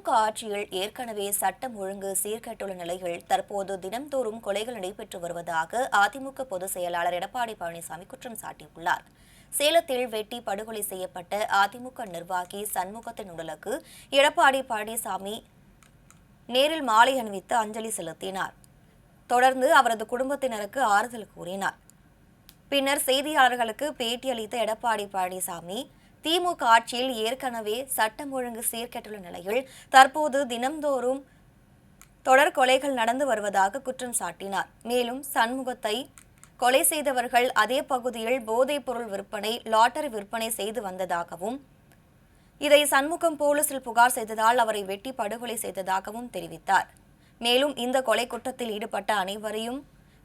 திமுக ஆட்சியில் ஏற்கனவே சட்டம் ஒழுங்கு சீர்கெட்டுள்ள நிலையில் தற்போது தினம்தோறும் கொலைகள் நடைபெற்று வருவதாக அதிமுக பொதுச் செயலாளர் எடப்பாடி பழனிசாமி குற்றம் சாட்டியுள்ளார். சேலத்தில் வெட்டி படுகொலை செய்யப்பட்ட அதிமுக நிர்வாகி சண்முகத்தின் உடலுக்கு எடப்பாடி பழனிசாமி நேரில் மாலை அணிவித்து அஞ்சலி செலுத்தினார். தொடர்ந்து அவரது குடும்பத்தினருக்கு ஆறுதல் கூறினார். பின்னர் செய்தியாளர்களுக்கு பேட்டியளித்த எடப்பாடி பழனிசாமி திமுக ஆட்சியில் ஏற்கனவே சட்டம் ஒழுங்கு சீர்கெட்டுள்ள நிலையில் தற்போது தினம்தோறும் தொடர் கொலைகள் நடந்து வருவதாக குற்றம் சாட்டினார். மேலும் சண்முகத்தை கொலை செய்தவர்கள் அதே பகுதியில் போதைப் பொருள் விற்பனை லாட்டரி விற்பனை செய்து வந்ததாகவும் இதை சண்முகம் போலீசில் புகார் செய்ததால் அவரை வெட்டி படுகொலை செய்ததாகவும் தெரிவித்தார். மேலும் இந்த கொலை குற்றத்தில் ஈடுபட்ட அனைவரையும்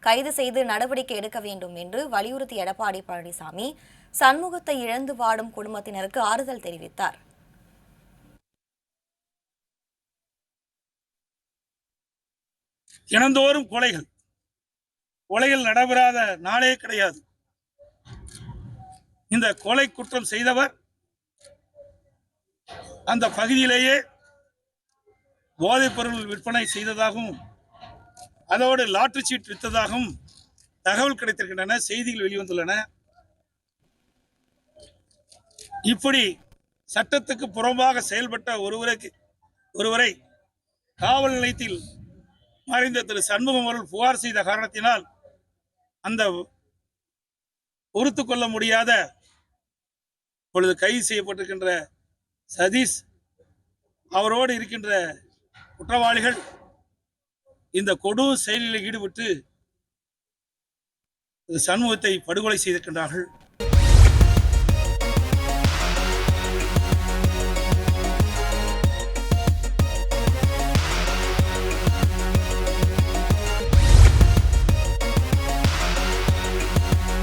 கைது செய்து நடவடிக்கை எடுக்க வேண்டும் என்று வலியுறுத்தி எடப்பாடி பழனிசாமி சண்முகத்தை இழந்து வாடும் குடும்பத்தினருக்கு ஆறுதல் தெரிவித்தார். தினந்தோறும் கொலைகள். கொலைகள் நடைபெறாத நாளே கிடையாது. இந்த கொலை குற்றம் செய்தவர் அந்த பகுதியிலேயே போதைப் பொருள் விற்பனை செய்ததாகவும் அதோடு லாட்ரி சீட் விற்றதாகவும் தகவல் கிடைத்திருக்கின்றன செய்திகள் வெளிவந்துள்ளன. இப்படி சட்டத்துக்கு புறம்பாக செயல்பட்ட ஒருவருக்கு ஒருவரை காவல் நிலையத்தில் மறைந்த திரு சண்முகம் அவர்கள் புகார் செய்த காரணத்தினால் அந்த பொறுத்து கொள்ள முடியாத பொழுது கைது செய்யப்பட்டிருக்கின்ற சதீஷ் அவரோடு இருக்கின்ற குற்றவாளிகள் இந்த கொடூர் செயலில் ஈடுபட்டு சண்முகத்தை படுகொலை செய்திருக்கின்றார்கள்.